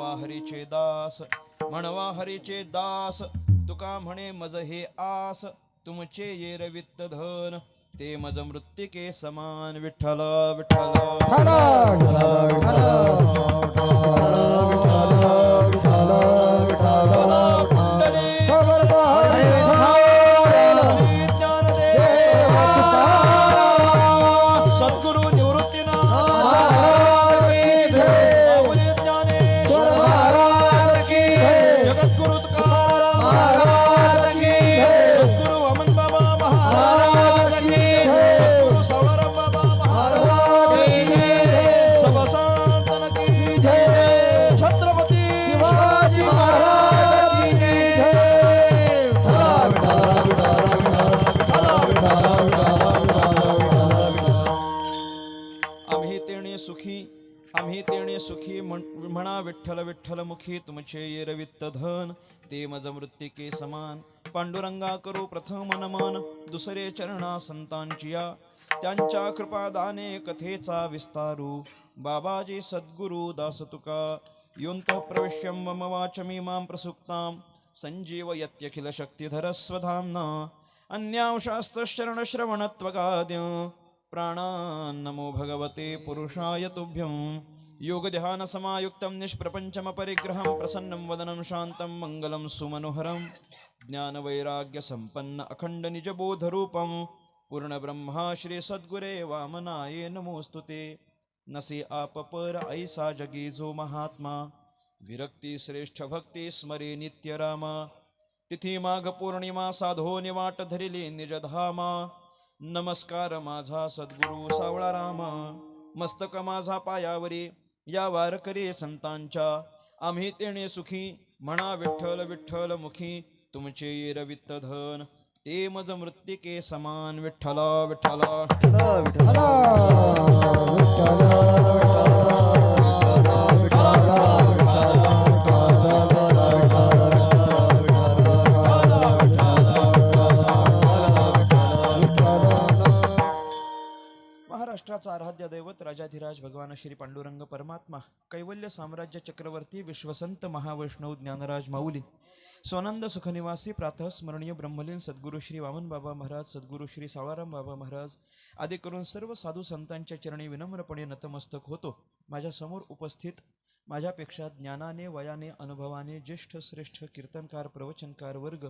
म्हणवा हरीचे दास म्हणवा हरीचे दास तुका म्हणे मज हे आस तुमचे ये रवित्त धन ते मज मृत्तिके समान विठ्ठल विठ्ठल विठ्ठल विठ्ठल मुखी तुमचे ये रवित्त धन ते मज मृत्तिके समान. पांडुरंगा करू प्रथम नमन दुसरे चरणा संतांचिया त्यांच्या कृपादाने कथेचा विस्तारू. बाबाजी सद्गुरु दास तुका योंत प्रविश्य मम वाचमी मां प्रसुप्तां. संजीवयत्यखिल शक्तिधर स्वधाम्ना. अन्यांशास्त्रशरणश्रवणत्वगाद्य. प्राणान्नमो भगवते पुरुषाय तुभ्यं योगध्यानसमायुक्तं निष्प्रपञ्चमपरिग्रहं प्रसन्नं वदनं शान्तं मङ्गलं सुमनोहरं ज्ञानवैराग्यसम्पन्न अखण्डनिजबोधरूपं पूर्णब्रह्मा श्री सद्गुरे वामनाये नमोऽस्तु ते। नसे आप पर ऐसा जगी जो महात्मा। विरक्ती श्रेष्ठ भक्ती स्मरे नित्य रामा। तिथी माघ पौर्णिमा साधो निवाट धरिले निजधामा नमस्कार माझा सद्गुरु सावळा रामा। मस्तक माझा पायावरी। या वारकरी संतांच्या आम्ही तेणे सुखी म्हणा विठ्ठल विठ्ठल मुखी तुमचे रवित्त धन ते मज मृत्तिके समान विठ्ठल विठ्ठल. जगाचा आराध्य दैवत राजाधिराज भगवान श्री पांडुरंग परमात्मा कैवल्य साम्राज्य चक्रवर्ती विश्वसंत महावैष्णव ज्ञानराज माऊली स्वानंद सुखनिवासी प्रातः स्मरणीय ब्रह्मलीन सद्गुरू श्री वामन बाबा महाराज सद्गुरू श्री सावळाराम बाबा महाराज आदी करून सर्व साधू संतांच्या चरणी विनम्रपणे नतमस्तक होतो. माझ्यासमोर उपस्थित माझ्यापेक्षा ज्ञानाने वयाने अनुभवाने ज्येष्ठ श्रेष्ठ कीर्तनकार प्रवचनकार वर्ग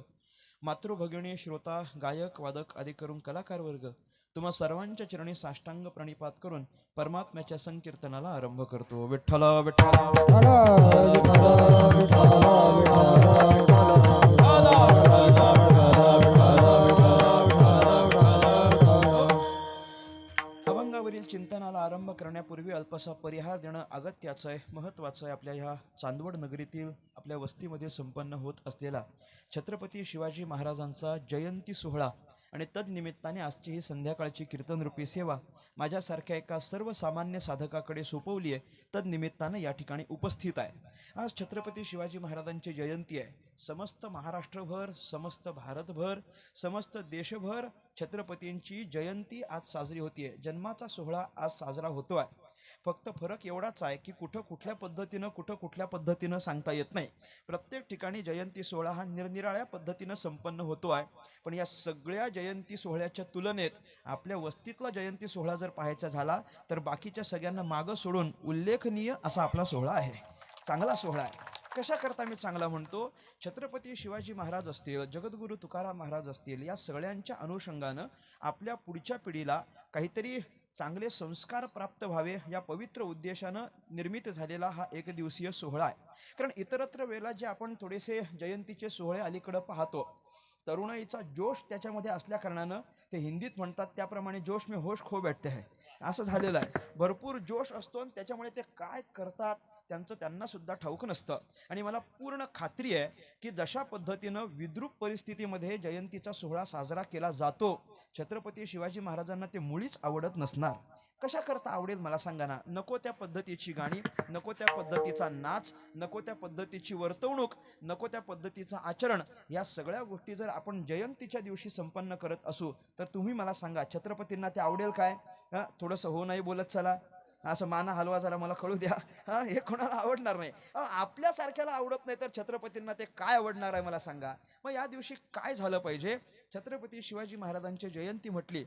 मातृभगिनी श्रोता गायक वादक आदी करून कलाकार वर्ग तुम्हा सर्वांच्या चरणी साष्टांग प्रणिपात करून परमात्म्याच्या संकीर्तनाला आरंभ करतो. विठ्ठल विठ्ठल अभंगावरील चिंतनाला आरंभ करण्यापूर्वी अल्पसा परिहार देणं अगत्याचं आहे. महत्त्वाचं आहे आपल्या ह्या चांदवड नगरीतील आपल्या वस्तीमध्ये संपन्न होत असलेला छत्रपती शिवाजी महाराजांचा जयंती सोहळा आणि तदनिमित्ताने आजची ही संध्याकाळची कीर्तनरूपी सेवा माझ्यासारख्या एका सर्वसामान्य साधकाकडे सोपवली आहे. तदनिमित्तानं या ठिकाणी उपस्थित आहे. आज छत्रपती शिवाजी महाराजांची जयंती आहे. समस्त महाराष्ट्रभर समस्त भारतभर समस्त देशभर छत्रपतींची जयंती आज साजरी होती आहे जन्माचा सोहळा आज साजरा होतो आहे फक्त फरक एवढाच आहे की कुठं कुठल्या पद्धतीनं कुठं कुठल्या पद्धतीनं सांगता येत नाही. प्रत्येक ठिकाणी जयंती सोहळा हा निरनिराळ्या पद्धतीनं संपन्न होतो आहे. पण या सगळ्या जयंती सोहळ्याच्या तुलनेत आपल्या वस्तीतला जयंती सोहळा जर पाहायचा झाला तर बाकीच्या सगळ्यांना मागं सोडून उल्लेखनीय असा आपला सोहळा आहे. चांगला सोहळा आहे. कशा करता मी चांगला म्हणतो? छत्रपती शिवाजी महाराज असतील जगद्गुरू तुकाराम महाराज असतील या सगळ्यांच्या अनुषंगानं आपल्या पुढच्या पिढीला काहीतरी चांगले संस्कार प्राप्त व्हावे या पवित्र उद्देशानं निर्मित झालेला हा एक दिवसीय सोहळा आहे. कारण इतरत्र वेळेला जे आपण थोडेसे जयंतीचे सोहळे अलीकडं पाहतो तरुणाईचा जोश त्याच्यामध्ये असल्याकारणानं ते हिंदीत म्हणतात त्याप्रमाणे जोश मी होश खो बैठते आहे असं झालेलं आहे. भरपूर जोश असतो आणि त्याच्यामुळे ते काय करतात त्यांचं त्यांना सुद्धा ठाऊक नसतं. आणि मला पूर्ण खात्री आहे की जशा पद्धतीनं विद्रूप परिस्थितीमध्ये जयंतीचा सोहळा साजरा केला जातो छत्रपती शिवाजी महाराजांना ते मुळीच आवडत नसणार. कशा करता आवडेल मला सांगा ना? नको त्या पद्धतीची गाणी नको त्या पद्धतीचा नाच नको त्या पद्धतीची वर्तवणूक नको त्या पद्धतीचं आचरण या सगळ्या गोष्टी जर आपण जयंतीच्या दिवशी संपन्न करत असू तर तुम्ही मला सांगा छत्रपतींना ते आवडेल काय? थोडंसं हो नाही बोलत चला. असं माना हलवा जरा मला कळू द्या. हा हे कोणाला आवडणार नाही. आपल्यासारख्याला आवडत नाही तर छत्रपतींना ते काय आवडणार आहे मला सांगा. मग या दिवशी काय झालं पाहिजे? छत्रपती शिवाजी महाराजांची जयंती म्हटली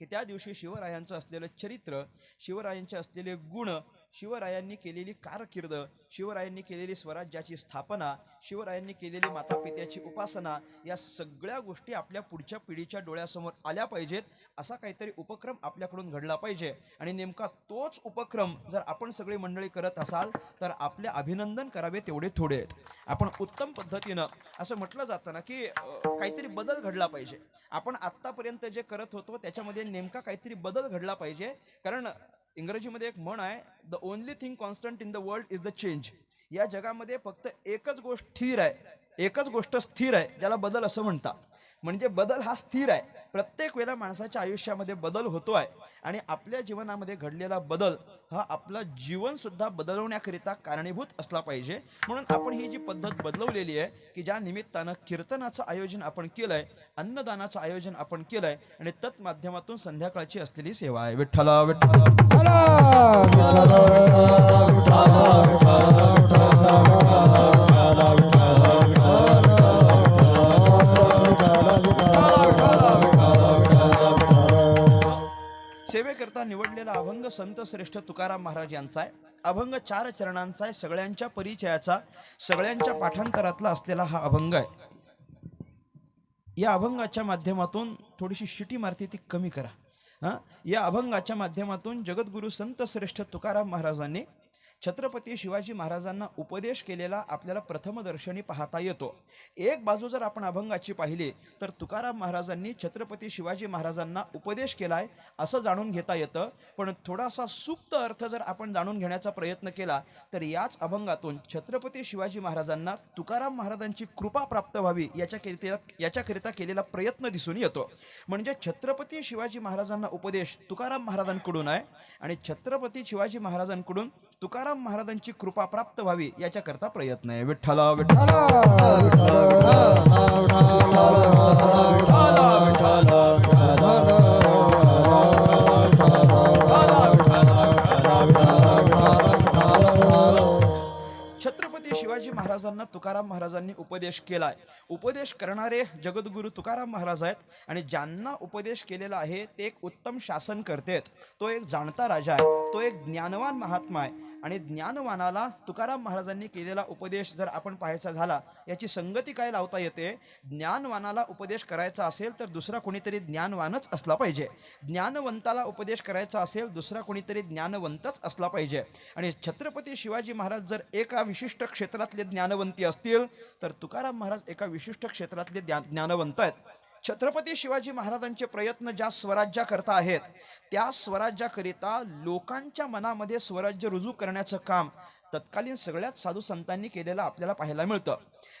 की त्या दिवशी शिवरायांचं असलेलं चरित्र शिवरायांचे असलेले गुण शिवरायांनी केलेली कारकीर्द शिवरायांनी केलेली स्वराज्याची स्थापना शिवरायांनी केलेली मातापित्याची उपासना या सगळ्या गोष्टी आपल्या पुढच्या पिढीच्या डोळ्यासमोर आल्या पाहिजेत असा काहीतरी उपक्रम आपल्याकडून घडला पाहिजे. आणि नेमका तोच उपक्रम जर आपण सगळी मंडळी करत असाल तर आपले अभिनंदन करावे तेवढे थोडे. आहेत आपण उत्तम पद्धतीनं असं म्हटलं जातं ना की काहीतरी बदल घडला पाहिजे. आपण आत्तापर्यंत जे करत होतो त्याच्यामध्ये नेमका काहीतरी बदल घडला पाहिजे. कारण इंग्रजीमध्ये एक म्हण आहे the only thing constant in the world is the change या जगामध्ये फक्त एकच गोष्ट स्थिर आहे एकच गोष्ट स्थिर आहे ज्याला बदल असं म्हणतात. म्हणजे बदल हा स्थिर आहे. प्रत्येक वेळेला माणसाच्या आयुष्यामध्ये बदल होतो आहे. आणि आपल्या जीवनामध्ये घडलेला बदल हा आपलं जीवन सुद्धा बदलवण्याकरिता कारणीभूत असला पाहिजे. म्हणून आपण ही जी पद्धत बदलवलेली आहे की ज्या निमित्तानं कीर्तनाचं आयोजन आपण केलंय अन्नदानाचं आयोजन आपण केलंय आणि तत्माध्यमातून संध्याकाळची असलेली सेवा आहे. विठ्ठला विठ्ठला. संत श्रेष्ठ तुकाराम महाराज यांचा आहे. अभंग चार चरणांचा आहे. सगळ्यांच्या परिचयाचा सगळ्यांच्या पाठांतरातला असलेला हा अभंग आहे. या अभंगाच्या माध्यमातून थोडीशी शिटी मारती ती कमी करा. हां? या अभंगाच्या माध्यमातून जगद्गुरू संत श्रेष्ठ तुकाराम महाराजांनी छत्रपती शिवाजी महाराजांना उपदेश केलेला आपल्याला प्रथमदर्शनी पाहता येतो. एक बाजू जर आपण अभंगाची पाहिली तर तुकाराम महाराजांनी छत्रपती शिवाजी महाराजांना उपदेश केलाय असं जाणून घेता येतं. पण थोडासा सुप्त अर्थ जर आपण जाणून घेण्याचा प्रयत्न केला तर याच अभंगातून छत्रपती शिवाजी महाराजांना तुकाराम महाराजांची कृपा प्राप्त व्हावी याच्याकरिता याच्याकरिता केलेला प्रयत्न दिसून येतो. म्हणजे छत्रपती शिवाजी महाराजांना उपदेश तुकाराम महाराजांकडून आहे आणि छत्रपती शिवाजी महाराजांकडून तुकाराम महाराजांची कृपा प्राप्त व्हावी याच्याकरता प्रयत्न आहे. विठ्ठला विठ्ठला छत्रपती शिवाजी महाराजांना तुकाराम महाराजांनी उपदेश केलाय. उपदेश करणारे जगद्गुरू तुकाराम महाराज आहेत आणि ज्यांना उपदेश केलेला आहे ते एक उत्तम शासन करतेत. तो एक जाणता राजा आहे तो एक ज्ञानवान महात्मा आहे. आणि ज्ञानवानाला तुकाराम महाराजांनी केलेला उपदेश जर आपण पाहायचा झाला याची संगती काय लावता येते? ज्ञानवानाला उपदेश करायचा असेल तर दुसरा कोणीतरी ज्ञानवानच असला पाहिजे. ज्ञानवंताला उपदेश करायचा असेल दुसरा कोणीतरी ज्ञानवंतच असला पाहिजे. आणि छत्रपती शिवाजी महाराज जर एका विशिष्ट क्षेत्रातले ज्ञानवंती असतील तर तुकाराम महाराज एका विशिष्ट क्षेत्रातले ज्ञा ज्ञानवंत आहेत. छत्रपती शिवाजी महाराजांचे प्रयत्न ज्या स्वराज्याकरता आहेत त्या स्वराज्याकरिता लोकांच्या मनामध्ये स्वराज्य रुजू करण्याचं काम तत्कालीन सगळ्याच साधू संतांनी केलेलं आपल्याला पाहायला मिळतं.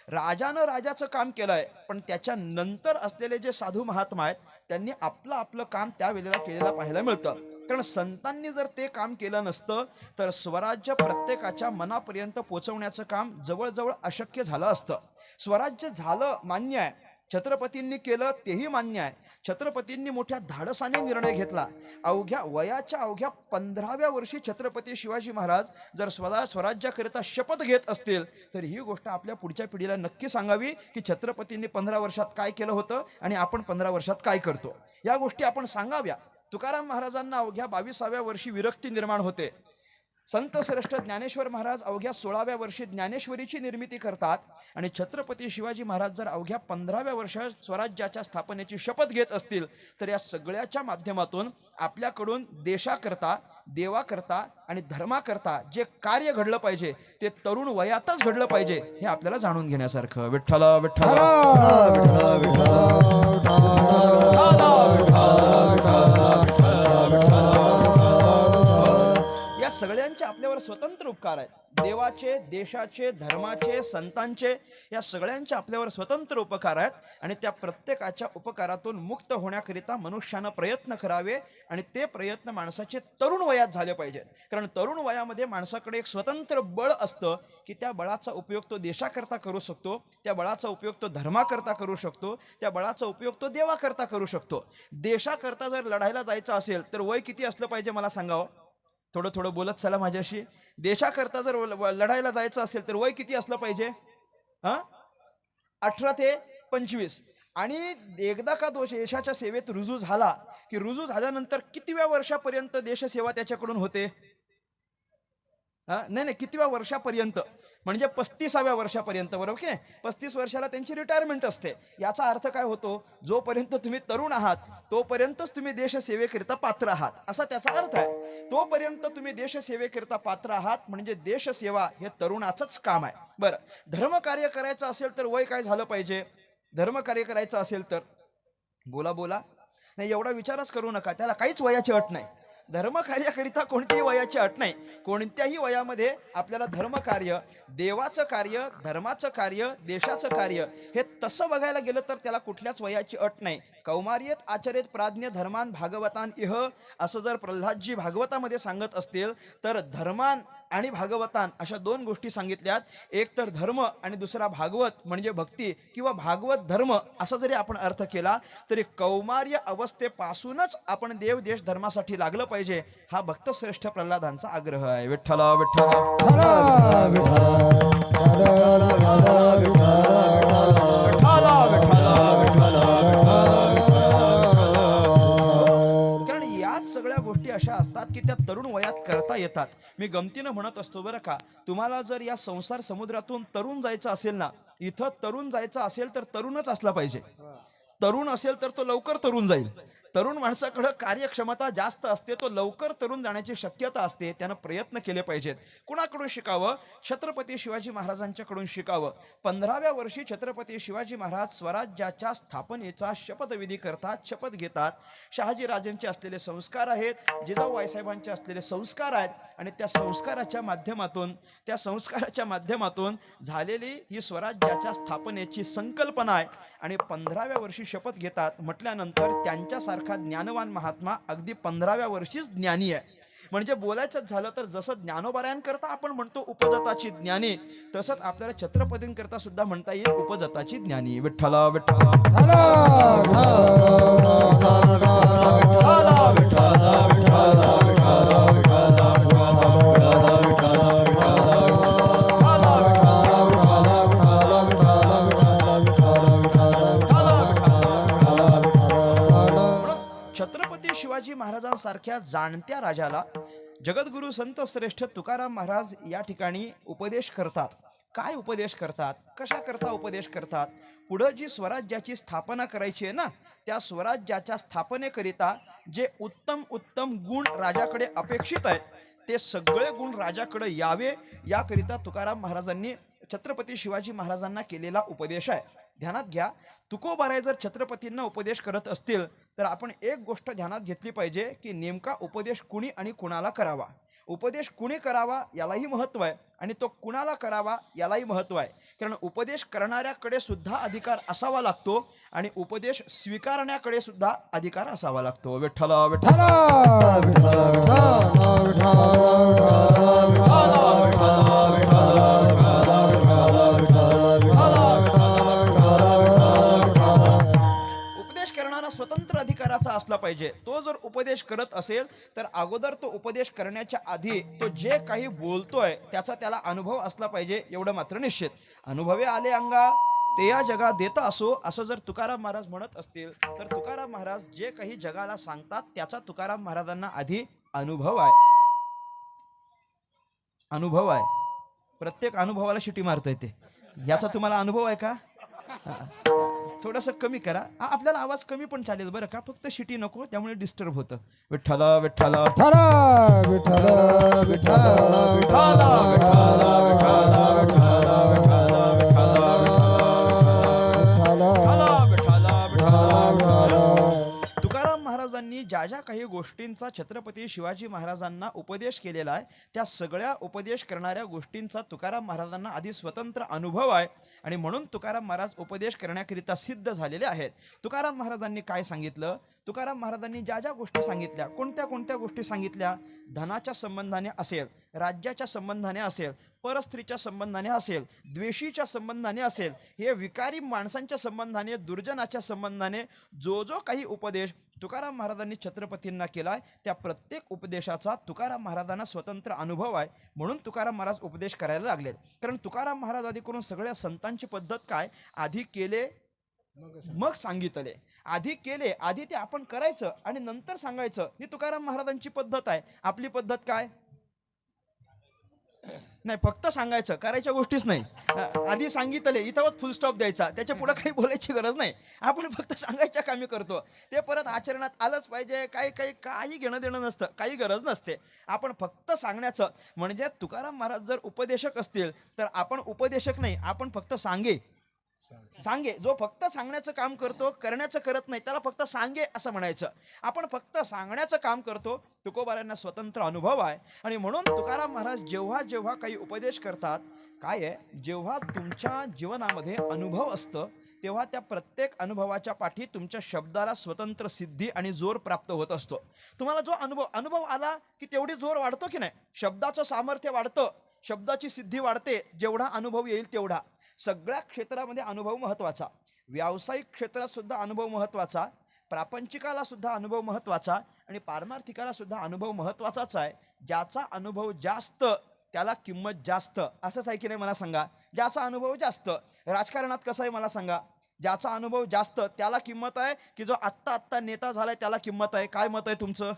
राजानं राजाचं काम केलंय पण त्याच्या नंतर असलेले जे साधू महात्मा आहेत त्यांनी आपलं आपलं काम त्यावेळेला केलेलं पाहायला मिळतं. कारण संतांनी जर ते काम केलं नसतं तर स्वराज्य प्रत्येकाच्या मनापर्यंत पोचवण्याचं काम जवळजवळ अशक्य झालं असतं. स्वराज्य झालं मान्य आहे छत्रपतींनी केलं तेही मान्य आहे. छत्रपतींनी मोठ्या धाडसाने निर्णय घेतला. अवघ्या वयाच्या अवघ्या पंधराव्या वर्षी छत्रपती शिवाजी महाराज जर स्वतः स्वराज्याकरिता शपथ घेत असतील तर ही गोष्ट आपल्या पुढच्या पिढीला नक्की सांगावी की छत्रपतींनी पंधरा वर्षात काय केलं होतं आणि आपण पंधरा वर्षात काय करतो. या गोष्टी आपण सांगाव्या. तुकाराम महाराजांना अवघ्या बावीसाव्या वर्षी विरक्ती निर्माण होते. संत श्रेष्ठ ज्ञानेश्वर महाराज अवघ्या सोळाव्या वर्षी ज्ञानेश्वरीची निर्मिती करतात आणि छत्रपती शिवाजी महाराज जर अवघ्या पंधराव्या वर्षात स्वराज्याच्या स्थापनेची शपथ घेत असतील तर या सगळ्याच्या माध्यमातून आपल्याकडून देशाकरता देवाकरता आणि धर्माकरता जे कार्य घडलं पाहिजे ते तरुण वयातच घडलं पाहिजे हे आपल्याला जाणून घेण्यासारखं विठ्ठल विठ्ठल सगळ्यांचे आपल्यावर स्वतंत्र उपकार आहेत देवाचे देशाचे धर्माचे संतांचे या सगळ्यांचे आपल्यावर स्वतंत्र उपकार आहेत आणि त्या प्रत्येकाच्या उपकारातून मुक्त होण्याकरिता मनुष्यानं प्रयत्न करावे आणि ते प्रयत्न माणसाचे तरुण वयात झाले पाहिजेत. कारण तरुण वयामध्ये माणसाकडे एक स्वतंत्र बळ असतं की त्या बळाचा उपयोग तो देशाकरता करू शकतो त्या बळाचा उपयोग तो धर्माकरता करू शकतो त्या बळाचा उपयोग तो देवाकरता करू शकतो. देशाकरता जर लढायला जायचं असेल तर वय किती असलं पाहिजे मला सांगावं? थोडं थोडं बोलत चला माझ्याशी. देशाकरता जर लढायला जायचं असेल तर वय किती असलं पाहिजे? हा? अठरा ते पंचवीस. आणि एकदा का तो देशाच्या सेवेत रुजू झाला की रुजू झाल्यानंतर कितव्या वर्षापर्यंत देशसेवा त्याच्याकडून होते? नाही नाही कितव्या वर्षापर्यंत? म्हणजे पस्तीसाव्या वर्षापर्यंत बरोबर की नाही? पस्तीस वर्षाला त्यांची रिटायरमेंट असते. याचा अर्थ काय होतो? जोपर्यंत तुम्ही तरुण आहात तोपर्यंतच तुम्ही देशसेवेकरिता पात्र आहात. असा त्याचा अर्थ आहे. तोपर्यंत तुम्ही देशसेवेकरिता पात्र आहात म्हणजे देशसेवा हे तरुणाचंच काम आहे. बरं. धर्मकार्य करायचं असेल तर वय काय झालं पाहिजे? धर्मकार्य करायचं असेल तर? बोला बोला. नाही एवढा विचारच करू नका. त्याला काहीच वयाची अट नाही. धर्मकार्याकरिता कोणत्याही वयाची अट नाही. कोणत्याही वयामध्ये आपल्याला धर्मकार्य देवाचं कार्य धर्माचं कार्य देशाचं कार्य हे तसं बघायला गेलं तर त्याला कुठल्याच वयाची अट नाही. कौमार्यत आचरेत प्राज्ञ धर्मान भागवतान इह असं जर प्रल्हादजी भागवतामध्ये सांगत असतील तर धर्मान आणि भागवतान अशा दोन गोष्टी सांगितल्यात एक तर धर्म आणि दुसरा भागवत म्हणजे भक्ती किंवा भागवत धर्म असा जरी आपण अर्थ केला तरी कौमार्य अवस्थेपासूनच आपण देव देश धर्मासाठी लागलं पाहिजे हा भक्तश्रेष्ठ प्रल्हादांचा आग्रह आहे विठ्ठला विठ्ठला गोष्टी अशा असतात की त्या तरुण वयात करता येतात. मी गमतीनं म्हणत असतो बरं का तुम्हाला जर या संसार समुद्रातून तरुण जायचं असेल ना इथं तरुण जायचं असेल तर तरुणच असला पाहिजे. तरुण असेल तर तो लवकर तरुण जाईल. तरुण माणसाकडं कार्यक्षमता जास्त असते तो लवकर तरुण जाण्याची शक्यता असते त्यानं प्रयत्न केले पाहिजेत. कुणाकडून शिकावं? छत्रपती शिवाजी महाराजांच्याकडून शिकावं. पंधराव्या वर्षी छत्रपती शिवाजी महाराज स्वराज्याच्या स्थापनेचा शपथविधी करतात शपथ घेतात. शहाजीराजेंचे असलेले संस्कार आहेत जिजाऊ साहेबांचे असलेले संस्कार आहेत आणि त्या संस्काराच्या माध्यमातून त्या संस्काराच्या माध्यमातून झालेली ही स्वराज्याच्या स्थापनेची संकल्पना आहे. आणि पंधराव्या वर्षी शपथ घेतात म्हटल्यानंतर त्यांच्यासारखं ज्ञानवान महात्मा अगदी पंधराव्या वर्षीच ज्ञानी आहे म्हणजे बोलायचं झालं तर जसं ज्ञानोबाऱ्यांकरता आपण म्हणतो उपजताची ज्ञानी तसंच आपल्याला छत्रपतींकरता सुद्धा म्हणता येईल उपजताची ज्ञानी विठ्ठला विठ्ठला महाराजांसारख्या जाणत्या राजाला जगद्गुरु संत श्रेष्ठ तुकाराम महाराज या ठिकाणी उपदेश करतात. काय उपदेश करतात? कशा करता उपदेश करतात? पुढं जी स्वराज्याची स्थापना करायची आहे ना त्या स्वराज्याच्या स्थापनेकरिता जे उत्तम उत्तम गुण राजाकडे अपेक्षित आहेत ते सगळे गुण राजाकडे यावे याकरिता तुकाराम महाराजांनी छत्रपती शिवाजी महाराजांना केलेला उपदेश आहे. ध्यानात घ्या तुकोबाराय जर छत्रपतींना उपदेश करत असतील तर आपण एक गोष्ट ध्यानात घेतली पाहिजे की नेमका उपदेश कुणी आणि कुणाला करावा उपदेश कुणी करावा यालाही महत्त्व आहे आणि तो कुणाला करावा यालाही महत्त्व आहे कारण उपदेश करणाऱ्याकडे सुद्धा अधिकार असावा लागतो आणि उपदेश स्वीकारण्याकडे सुद्धा अधिकार असावा लागतो विठ्ठल विठ्ठल स्वतंत्र अधिकाराचा असला पाहिजे. तो जर उपदेश करत असेल तर अगोदर तो उपदेश करण्याच्या आधी तो जे काही बोलतोय त्याचा त्याला अनुभव असला पाहिजे एवढं मात्र निश्चित. अनुभवे आले अंगा ते या जगा देत असो असं जर तुकाराम महाराज म्हणत असतील तर तुकाराम महाराज जे काही जगाला सांगतात त्याचा तुकाराम महाराजांना आधी अनुभव आहे. अनुभव आहे. प्रत्येक अनुभवाला शिटी मारता येते याचा तुम्हाला अनुभव आहे का? थोडस कमी करा. हा, आपल्याला आवाज कमी पण चालेल बरं का? फक्त शिटी नको त्यामुळे डिस्टर्ब होतं. विठ्ठला विठ्ठला विठ्ठल विठ्ठल विठ्ठल. काही गोष्टींचा छत्रपती शिवाजी महाराजांना उपदेश केलेला आहे. त्या सगळ्या उपदेश करणाऱ्या गोष्टींचा तुकाराम महाराजांना आधी स्वतंत्र अनुभव आहे आणि म्हणून तुकाराम महाराज उपदेश करण्याकरिता सिद्ध झालेले आहेत. तुकाराम महाराजांनी काय सांगितलं? तुकाराम महाराजांनी ज्या ज्या गोष्टी सांगितल्या कोणत्या कोणत्या गोष्टी सांगितल्या? धनाच्या संबंधाने असेल राज्याच्या संबंधाने असेल परस्त्रीच्या संबंधाने असेल द्वेषीच्या संबंधाने असेल हे विकारी माणसांच्या संबंधाने दुर्जनाच्या संबंधाने जो जो काही उपदेश तुकाराम महाराजांनी छत्रपतींना केला आहे त्या प्रत्येक उपदेशाचा तुकाराम महाराजांना स्वतंत्र अनुभव आहे म्हणून तुकाराम महाराज उपदेश करायला लागलेत. कारण तुकाराम महाराज आधी करून सगळ्या संतांची पद्धत काय? आधी केले मग सांगितले. आधी केले आधी ते आपण करायचं आणि नंतर सांगायचं ही तुकाराम महाराजांची पद्धत आहे. आपली पद्धत काय? नाही फक्त सांगायचं करायच्या गोष्टीच नाही. आधी सांगितले इथं फुल स्टॉप द्यायचा. त्याच्या पुढे काही बोलायची गरज नाही. आपण फक्त सांगायच्या कामी करतो. ते परत आचरणात आलंच पाहिजे. काही काही काही घेणं देणं नसतं. काही गरज नसते. आपण फक्त सांगण्याचं म्हणजे तुकाराम महाराज जर उपदेशक असतील तर आपण उपदेशक नाही. आपण फक्त सांगे. सांगे. जो फक्त सांगण्याचं काम करतो करण्याचं करत नाही त्याला फक्त सांगे असं म्हणायचं. आपण फक्त सांगण्याचं काम करतो तुकोबारांना स्वतंत्र अनुभव आहे. आणि म्हणून तुकाराम महाराज जेव्हा जेव्हा काही उपदेश करतात काय आहे? जेव्हा तुमच्या जीवनामध्ये अनुभव असतं तेव्हा त्या प्रत्येक अनुभवाच्या पाठी तुमच्या शब्दाला स्वतंत्र सिद्धी आणि जोर प्राप्त होत असतो. तुम्हाला जो अनुभव अनुभव आला की तेवढी जोर वाढतो की नाही? शब्दाचं सामर्थ्य वाढतं शब्दाची सिद्धी वाढते जेवढा अनुभव येईल तेवढा. सगळ्या क्षेत्रामध्ये अनुभव महत्त्वाचा. व्यावसायिक क्षेत्रात सुद्धा अनुभव महत्त्वाचा प्रापंचिकाला सुद्धा अनुभव महत्त्वाचा आणि पारमार्थिकाला सुद्धा अनुभव महत्त्वाचाच आहे. ज्याचा अनुभव जास्त त्याला किंमत जास्त. असंच आहे की नाही मला सांगा? ज्याचा अनुभव जास्त राजकारणात कसं आहे मला सांगा? ज्याचा अनुभव जास्त त्याला किंमत आहे की जो आत्ता आत्ता नेता झालाय त्याला किंमत आहे? काय मत आहे तुमचं?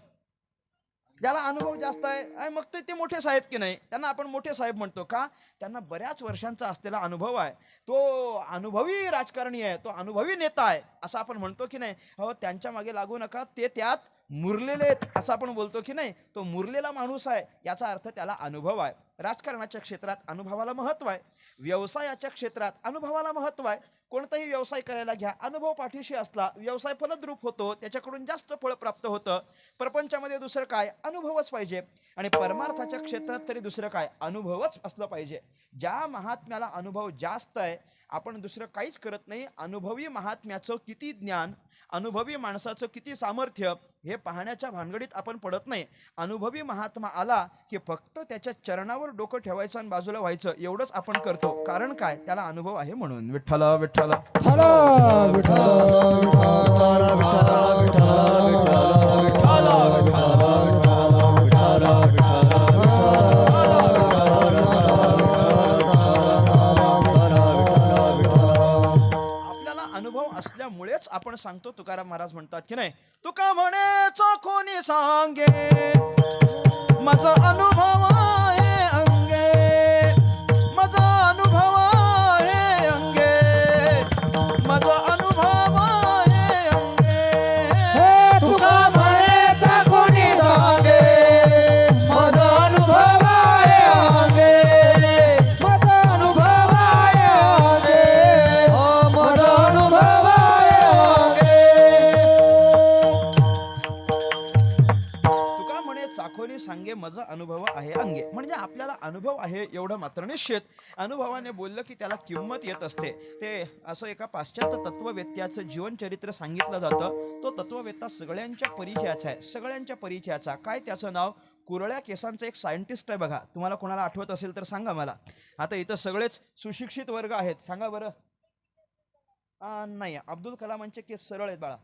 ज्याला अनुभव जास्त आहे मग ते ते मोठे साहेब की नाही? त्यांना आपण मोठे साहेब म्हणतो का? त्यांना बऱ्याच वर्षांचा असलेला अनुभव आहे. तो अनुभवी राजकारणी आहे तो अनुभवी नेता आहे असं आपण म्हणतो की नाही? हो त्यांच्या मागे लागू नका ते त्यात मुरलेले आहेत असं आपण बोलतो की नाही? तो मुरलेला माणूस आहे याचा अर्थ त्याला अनुभव आहे. राजकारणाच्या क्षेत्रात अनुभवाला महत्त्व आहे. व्यवसायाच्या क्षेत्रात अनुभवाला महत्त्व आहे. कोणताही व्यवसाय करायला घ्या. अनुभव पाठीशी असला व्यवसाय फलद्रूप होतो त्याच्याकडून जास्त फळ प्राप्त होतं. प्रपंचामध्ये दुसरं काय? अनुभवच पाहिजे. आणि परमार्थाच्या क्षेत्रात तरी दुसरं काय? अनुभवच असलं पाहिजे. ज्या महात्म्याला अनुभव जास्त आहे आपण दुसरं काहीच करत नाही अनुभवी महात्म्याचं किती ज्ञान अनुभवी माणसाचं किती सामर्थ्य हे पाहण्याच्या भानगडीत आपण पडत नाही अनुभवी महात्मा आला की फक्त त्याच्या चरणावर डोकं ठेवायचं आणि बाजूला व्हायचं एवढंच आपण करतो कारण काय त्याला अनुभव आहे म्हणून विठ्ठल विठ्ठल विठ्ठल असल्यामुळेच आपण सांगतो तुकाराम महाराज म्हणतात की नाही तुका म्हणेच कोणी सांगे माझा अनुभव आहे. माझा अनुभव आहे अंगे. म्हणजे आपल्याला अनुभव आहे एवढं मात्र निश्चित. अनुभवाने बोललं की त्याला किंमत येत असते. ते असं एका पाश्चात्य तत्ववेत्याचं जीवनचरित्र सांगितलं जातं. तो तत्ववेत्ता सगळ्यांच्या परिचयाचा आहे. सगळ्यांच्या परिचयाचा. काय त्याचं नाव? कुरळ्या केसांचा एक सायंटिस्ट आहे बघा. तुम्हाला कोणाला आठवत असेल तर सांगा मला. आता इथं सगळेच सुशिक्षित वर्ग आहेत. सांगा बरं. नाही. अब्दुल कलामांचे केस सरळ आहेत बाळा.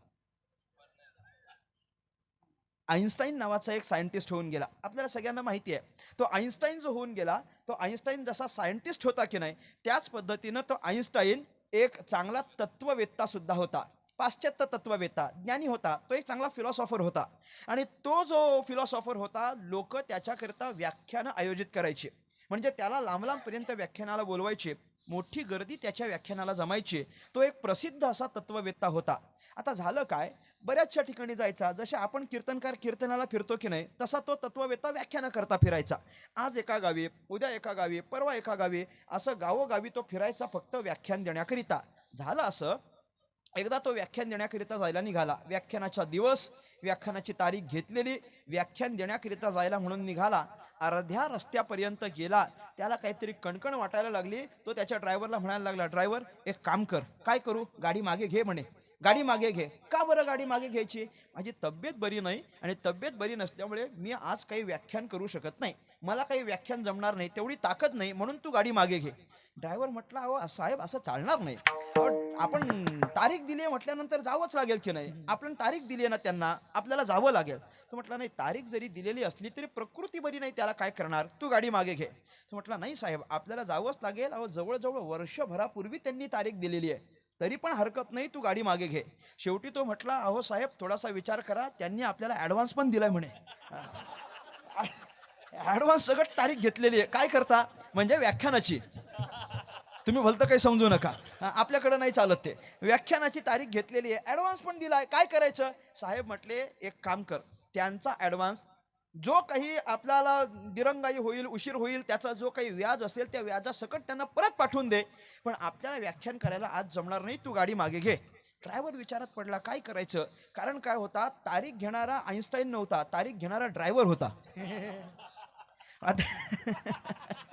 आईन्स्टाईन नावाचा एक सायंटिस्ट होऊन गेला. आपल्याला सगळ्यांना माहिती आहे. तो आईन्स्टाईन जो होऊन गेला तो आईन्स्टाईन जसा सायंटिस्ट होता की नाही त्याच पद्धतीनं तो आईन्स्टाईन एक चांगला तत्ववेत्ता सुद्धा होता. पाश्चात्य तत्ववेत्ता ज्ञानी होता. तो एक चांगला फिलॉसॉफर होता. आणि तो जो फिलॉसॉफर होता लोक त्याच्याकरिता व्याख्यानं आयोजित करायचे. म्हणजे त्याला लांब लांबपर्यंत व्याख्यानाला बोलवायचे. मोठी गर्दी त्याच्या व्याख्यानाला जमायची. तो एक प्रसिद्ध असा तत्ववेत्ता होता. आता झालं काय? बऱ्याचशा ठिकाणी जायचा जसे आपण कीर्तनकार कीर्तनाला फिरतो की नाही तसा तो तत्ववेता व्याख्यानं करता फिरायचा. आज एका गावी उद्या एका गावी परवा एका गावी असं गावोगावी तो फिरायचा फक्त व्याख्यान देण्याकरिता. झालं असं एकदा तो व्याख्यान देण्याकरिता जायला निघाला. व्याख्यानाचा दिवस व्याख्यानाची तारीख घेतलेली व्याख्यान देण्याकरिता जायला म्हणून निघाला. अर्ध्या रस्त्यापर्यंत गेला त्याला काहीतरी कणकण वाटायला लागली तो त्याच्या ड्रायव्हरला म्हणायला लागला ड्रायव्हर एक काम कर काय करू? गाडी मागे घे म्हणे. गाडी मागे घे. का बरं गाडी मागे घ्यायची? माझी तब्येत बरी नाही आणि तब्येत बरी नसल्यामुळे मी आज काही व्याख्यान करू शकत नाही. मला काही व्याख्यान जमणार नाही तेवढी ताकद नाही म्हणून तू गाडी मागे घे. ड्रायव्हर म्हटला अहो साहेब असं चालणार नाही. आपण तारीख दिली म्हटल्यानंतर जावंच लागेल की नाही? आपण तारीख दिली ना त्यांना आपल्याला जावं लागेल. तो म्हटला नाही तारीख जरी दिलेली असली तरी प्रकृती बरी नाही त्याला काय करणार? तू गाडी मागे घे. तो म्हटला नाही साहेब आपल्याला जावंच लागेल. अहो जवळजवळ वर्षभरापूर्वी त्यांनी तारीख दिलेली आहे. तरी पण हरकत नाही तू गाडी मागे घे. शेवटी तो म्हटला अहो साहेब थोडासा विचार करा. त्यांनी आपल्याला ॲडव्हान्स पण दिलाय म्हणे. ॲडव्हान्स सगळं तारीख घेतलेली आहे. काय करता? म्हणजे व्याख्यानाची. तुम्ही भलतं काही समजू नका. आपल्याकडं नाही चालत ते. व्याख्यानाची तारीख घेतलेली आहे. ॲडव्हान्स पण दिलाय. काय करायचं? साहेब म्हटले एक काम कर. त्यांचा ॲडव्हान्स जो काही आपल्याला दिरंगाई होईल उशीर होईल त्याचा जो काही व्याज असेल त्या व्याजासकट त्यांना परत पाठवून दे. पण आपल्याला व्याख्यान करायला आज जमणार नाही. तू गाडी मागे घे. ड्रायव्हर विचारात पडला काय करायचं? कारण काय होता? तारीख घेणारा आईन्स्टाईन नव्हता. तारीख घेणारा ड्रायव्हर होता.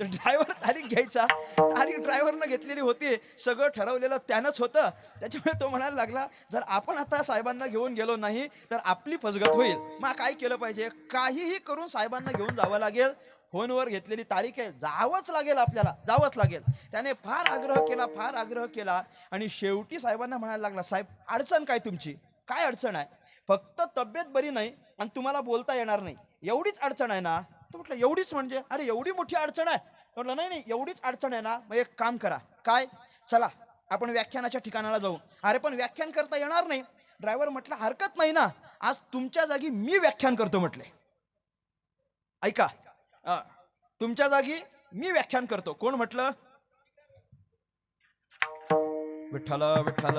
तर ड्रायव्हर तारीख घ्यायचा. तारीख ड्रायव्हरनं घेतलेली होती. सगळं ठरवलेलं त्यानंच होतं. त्याच्यामुळे तो म्हणायला लागला जर आपण आता साहेबांना घेऊन गेलो नाही तर आपली फसगत होईल. मग काय केलं पाहिजे? काहीही करून साहेबांना घेऊन जावं लागेल. फोनवर घेतलेली तारीख आहे. जावंच लागेल आपल्याला. जावंच लागेल. त्याने फार आग्रह केला फार आग्रह केला. आणि शेवटी साहेबांना म्हणायला लागला साहेब अडचण काय तुमची? काय अडचण आहे? फक्त तब्येत बरी नाही आणि तुम्हाला बोलता येणार नाही. एवढीच अडचण आहे ना तो म्हटलं एवढीच म्हणजे? अरे एवढी मोठी अडचण आहे. म्हटलं नाही नाही एवढीच अडचण आहे ना मग एक काम करा. काय? चला आपण व्याख्यानाच्या ठिकाणाला जाऊ. अरे पण व्याख्यान करता येणार नाही. ड्रायव्हर म्हटलं हरकत नाही ना. आज तुमच्या जागी मी व्याख्यान करतो म्हटले. ऐका तुमच्या जागी मी व्याख्यान करतो. कोण म्हटलं? विठ्ठल विठ्ठल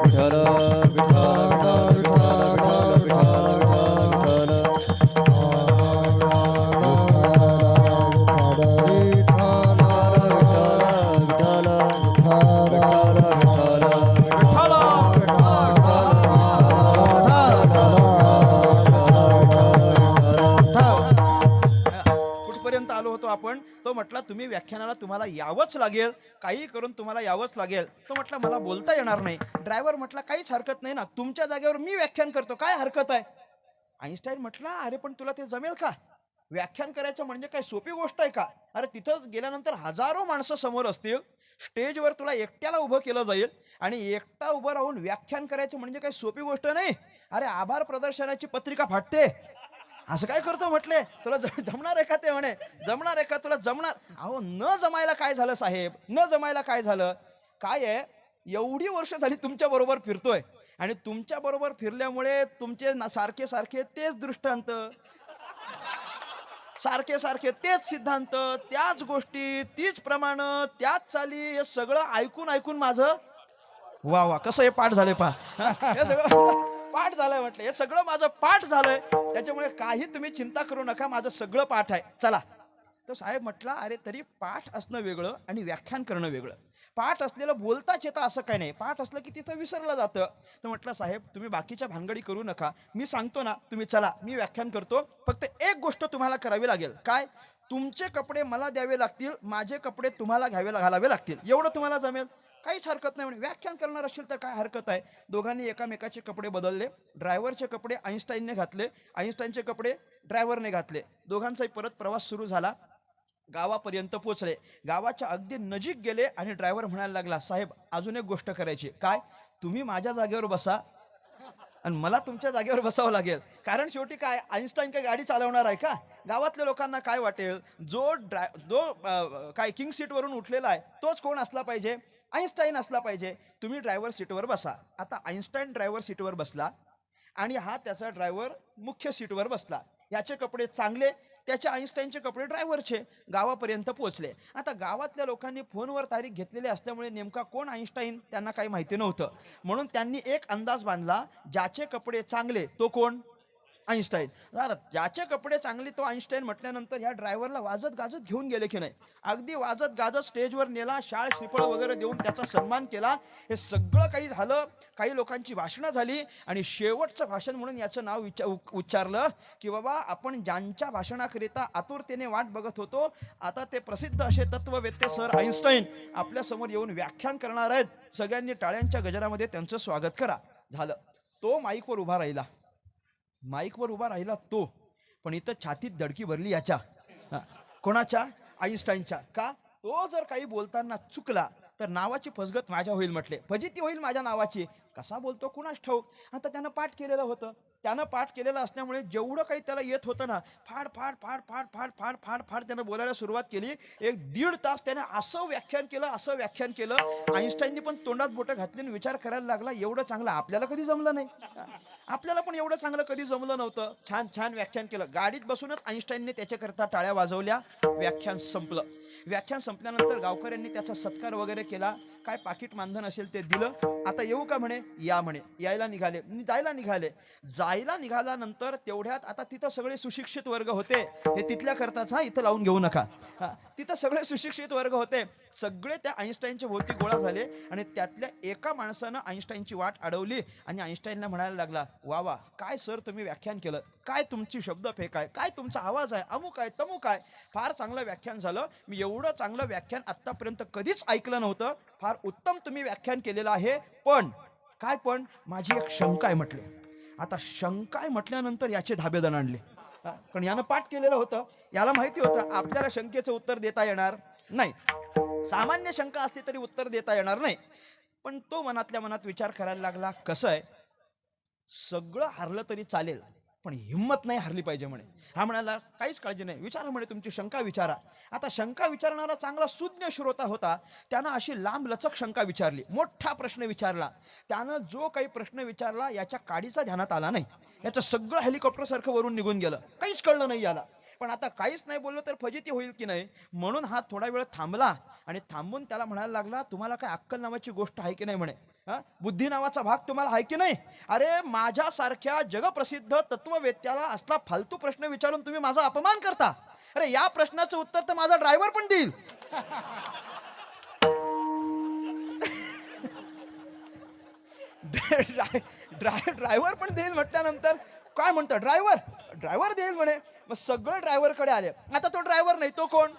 विठ्ठल विठ्ठल म्हटला तुम्ही व्याख्यानाला तुम्हाला यावंच लागेल काही करून तुम्हाला यावंच लागेल. तो म्हटला मला बोलता येणार नाही. ड्रायव्हर म्हटला काहीच हरकत नाही ना तुमच्या जागेवर मी व्याख्यान करतो काय हरकत आहे? आईन्स्टाईन म्हटला अरे पण तुला ते जमेल का? व्याख्यान करायचं म्हणजे काय सोपी गोष्ट आहे का? अरे तिथं गेल्यानंतर हजारो माणसं समोर असतील स्टेजवर तुला एकट्याला उभं केलं जाईल आणि एकटा उभं राहून व्याख्यान करायचं म्हणजे काही सोपी गोष्ट नाही? अरे आभार प्रदर्शनाची पत्रिका फाटते असं काय करतो म्हटले? तुला जमणार आहे का ते म्हणे? जमणार आहे का तुला? जमणार. अहो न जमायला काय झालं साहेब? न जमायला काय झालं? काय आहे? एवढी वर्ष झाली तुमच्या बरोबर फिरतोय. आणि तुमच्या बरोबर फिरल्यामुळे तुमचे सारखे सारखे तेच दृष्टांत. सारखे सारखे तेच सिद्धांत त्याच गोष्टी तीच प्रमाण त्याच चाली हे सगळं ऐकून ऐकून माझं वा वा कसं हे पाठ झाले पा हे सगळं पाठ झालंय म्हटलं. हे सगळं माझं पाठ झालंय. त्याच्यामुळे काही तुम्ही चिंता करू नका. माझं सगळं पाठ आहे. चला. तर साहेब म्हटला अरे तरी पाठ असणं वेगळं आणि व्याख्यान करणं वेगळं. पाठ असलेलं बोलताच येतं असं काही नाही. पाठ असलं की तिथं विसरलं जातं. तर म्हटलं साहेब तुम्ही बाकीच्या भानगडी करू नका. मी सांगतो ना तुम्ही चला. मी व्याख्यान करतो. फक्त एक गोष्ट तुम्हाला करावी लागेल. काय? तुमचे कपडे मला द्यावे लागतील. माझे कपडे तुम्हाला घ्यावे घालावे लागतील. एवढं तुम्हाला जमेल? काहीच हरकत नाही म्हणे. व्याख्यान करणार असेल तर काय हरकत आहे? दोघांनी एकामेकाचे कपडे बदलले. ड्रायव्हरचे कपडे आईन्स्टाईनने घातले. आईन्स्टाईनचे कपडे ड्रायव्हरने घातले. दोघांचाही परत प्रवास सुरू झाला. गावापर्यंत पोचले गावाच्या अगदी नजीक गेले आणि ड्रायव्हर म्हणायला लागला साहेब अजून एक गोष्ट करायची काय? तुम्ही माझ्या जागेवर बसा. आणि मला तुमच्या जागेवर बसावं लागेल. कारण शेवटी काय? आईन्स्टाईन काय गाडी चालवणार आहे का? गावातल्या लोकांना काय वाटेल? जो ड्राय जो काय किंग सीटवरून उठलेला आहे तोच कोण असला पाहिजे? आईन्स्टाईन असला पाहिजे. तुम्ही ड्रायव्हर सीटवर बसा. आता आईन्स्टाईन ड्रायव्हर सीटवर बसला आणि हा त्याचा ड्रायव्हर मुख्य सीटवर बसला. याचे कपडे चांगले त्याचे आईन्स्टाईनचे कपडे ड्रायव्हरचे गावापर्यंत पोहोचले. आता गावातल्या लोकांनी फोनवर तारीख घेतलेली असल्यामुळे नेमका कोण आईन्स्टाईन त्यांना काही माहिती नव्हतं. म्हणून त्यांनी एक अंदाज बांधला ज्याचे कपडे चांगले तो कोण? आईन्स्टाईन ज्याचे कपडे चांगले तो आईन्स्टाईन म्हटल्यानंतर या ड्रायव्हरला वाजत गाजत घेऊन गेले की नाही? अगदी वाजत गाजत स्टेजवर नेला शाळ श्रीफळ वगैरे देऊन त्याचा सन्मान केला. हे सगळं काही झालं काही लोकांची भाषणं झाली आणि शेवटचं भाषण म्हणून याचं नाव विचा उच्चारलं की बाबा आपण ज्यांच्या भाषणाकरिता आतुरतेने वाट बघत होतो आता ते प्रसिद्ध असे तत्ववेत्ते सर आईन्स्टाईन आपल्यासमोर येऊन व्याख्यान करणार आहेत. सगळ्यांनी टाळ्यांच्या गजरामध्ये त्यांचं स्वागत करा. झालं. तो माईकवर उभा राहिला. माईकवर उभा राहिला तो. पण इथं छातीत धडकी भरली याच्या. कोणाच्या? आईन्स्टाईनच्या का? तो जर काही बोलताना चुकला तर नावाची फसगत माझ्या होईल म्हटले. फजिती होईल माझ्या नावाची. कसा बोलतो कुणास ठाऊक? आता त्यानं पाठ केलेलं होतं. त्यानं पाठ केलेलं असल्यामुळे जेवढं काही त्याला येत होतं ना फाड फाड फाड फाड फाड फाड फाड फाड त्यानं बोलायला सुरुवात केली. एक दीड तास त्याने असं व्याख्यान केलं असं व्याख्यान केलं. आईन्स्टाईननी पण तोंडात बोटं घातली आणि विचार करायला लागला एवढं चांगलं आपल्याला कधी जमलं नाही. आपल्याला पण एवढं चांगलं कधी जमलं नव्हतं. छान छान व्याख्यान केलं. गाडीत बसूनच आईन्स्टाईनने त्याच्याकरता टाळ्या वाजवल्या. व्याख्यान संपलं. व्याख्यान संपल्यानंतर गावकऱ्यांनी त्याचा सत्कार वगैरे केला. काय पाकिट मानधन असेल ते दिलं. आता येऊ का म्हणे? या म्हणे. यायला निघाले. जायला निघाले. जायला निघाल्यानंतर तेवढ्यात आता तिथं सगळे सुशिक्षित वर्ग होते. हे तिथल्या करताच हा इथं लावून घेऊ नका. तिथं सगळे सुशिक्षित वर्ग होते. सगळे त्या आईन्स्टाईनच्या भोवती गोळा झाले आणि त्यातल्या एका माणसानं आईन्स्टाईनची वाट अडवली आणि आईन्स्टाईनला म्हणायला लागला वा वा काय सर तुम्ही व्याख्यान केलं? काय तुमची शब्द फेक आहे? काय तुमचा आवाज आहे? अमुक आहे तमुक आहे. फार चांगलं व्याख्यान झालं. मी एवढं चांगलं व्याख्यान आत्तापर्यंत कधीच ऐकलं नव्हतं. फार उत्तम तुम्ही व्याख्यान केलेलं आहे. पण काय पण माझी एक शंका आहे म्हटले. आता शंका आहे म्हटल्यानंतर याचे धाबेदण आणले. कारण पण यानं पाठ केलेलं होतं. याला माहिती होतं आपल्याला शंकेचं उत्तर देता येणार नाही. सामान्य शंका असली तरी उत्तर देता येणार नाही. पण तो मनातल्या मनात विचार करायला लागला कसं आहे? सगळं हारलं तरी चालेल. पण हिंमत नाही हारली पाहिजे म्हणे. हा म्हणाला काहीच काळजी नाही. विचारा म्हणे तुमची शंका विचारा. आता शंका विचारणारा चांगला सुज्ञ श्रोता होता. त्यानं अशी लांब लचक शंका विचारली. मोठा प्रश्न विचारला. त्यानं जो काही प्रश्न विचारला याच्या काडीचा ध्यानात आला नाही. याचं सगळं हेलिकॉप्टर सारखं वरून निघून गेलं. काहीच कळलं नाही याला. पण आता काहीच नाही बोललो तर फजिती होईल की नाही? म्हणून हा थोडा वेळ थांबला आणि थांबून त्याला म्हणायला लागला तुम्हाला काय अक्कल नावाची गोष्ट आहे की नाही म्हणे? हा? बुद्धी नावाचा भाग तुम्हाला आहे की नाही? अरे माझ्यासारख्या जगप्रसिद्ध तत्ववेत्याला असला फालतू प्रश्न विचारून तुम्ही माझा अपमान करता? अरे या प्रश्नाचं उत्तर तर माझा ड्रायव्हर पण देईल. ड्रायव्हर पण देईल म्हटल्यानंतर काय म्हणतो? ड्रायव्हर? ड्रायव्हर देईल म्हणे. मग सगळं ड्रायव्हरकडे आले. आता तो ड्रायव्हर नाही तो कोण?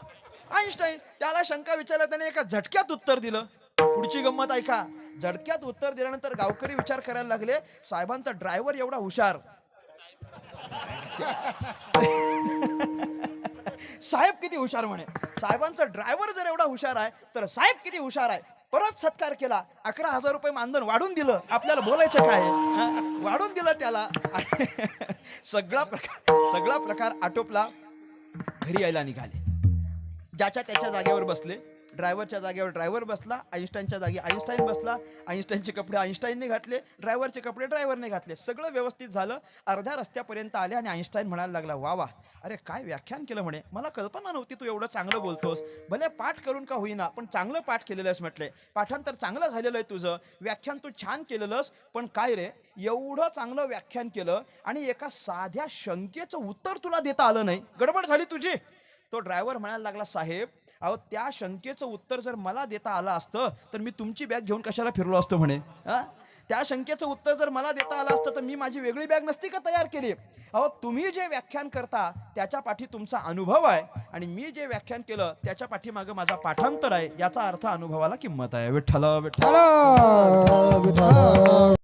आईन्स्टाईन त्याला शंका विचारला त्याने एका झटक्यात उत्तर दिलं. पुढची गंमत ऐका. झटक्यात उत्तर दिल्यानंतर गावकरी विचार करायला लागले साहेबांचा ड्रायव्हर एवढा हुशार. साहेब किती हुशार म्हणे. साहेबांचा ड्रायव्हर जर एवढा हुशार आहे तर साहेब किती हुशार आहे. परत सत्कार केला. अकरा हजार रुपये मानधन वाढून दिलं. आपल्याला बोलायचं काय? वाढून दिलं त्याला. सगळा प्रकार सगळा प्रकार आटोपला. घरी यायला निघाले. ज्याच्या त्याच्या जागेवर बसले. ड्रायव्हरच्या जागेवर ड्रायव्हर बसला आईन्स्टाईनच्या जागी आईन्स्टाईन बसला आईन्स्टाईनचे कपडे आईन्स्टाईनने घातले ड्रायव्हरचे कपडे ड्रायव्हरने घातले सगळं व्यवस्थित झालं. अर्ध्या रस्त्यापर्यंत आले आणि आईन्स्टाईन म्हणायला लागला वा वा अरे काय व्याख्यान केलं म्हणे? मला कल्पना नव्हती तू एवढं चांगलं बोलतोस. भले पाठ करून का होईना पण चांगलं पाठ केलेलं आहेस म्हटले. पाठांतर चांगलं झालेलं आहे तुझं. व्याख्यान तू छान केलेलंस पण काय रे? एवढं चांगलं व्याख्यान केलं आणि एका साध्या शंकेचं उत्तर तुला देता आलं नाही. गडबड झाली तुझी. तो ड्रायव्हर म्हणायला लागला साहेब अहो त्या शंकेचं उत्तर जर मला देता आलं असतं तर मी तुमची बॅग घेऊन कशाला फिरलो असतो म्हणे? हा? त्या शंकेचं उत्तर जर मला देता आलं असतं तर मी माझी वेगळी बॅग नसती का तयार केली? अहो तुम्ही जे व्याख्यान करता त्याच्या पाठी तुमचा अनुभव आहे आणि मी जे व्याख्यान केलं त्याच्या पाठीमागं माझा पाठांतर आहे याचा अर्थ अनुभवाला किंमत आहे. विठ्ठल विठ्ठल विठ्ठल विठ्ठल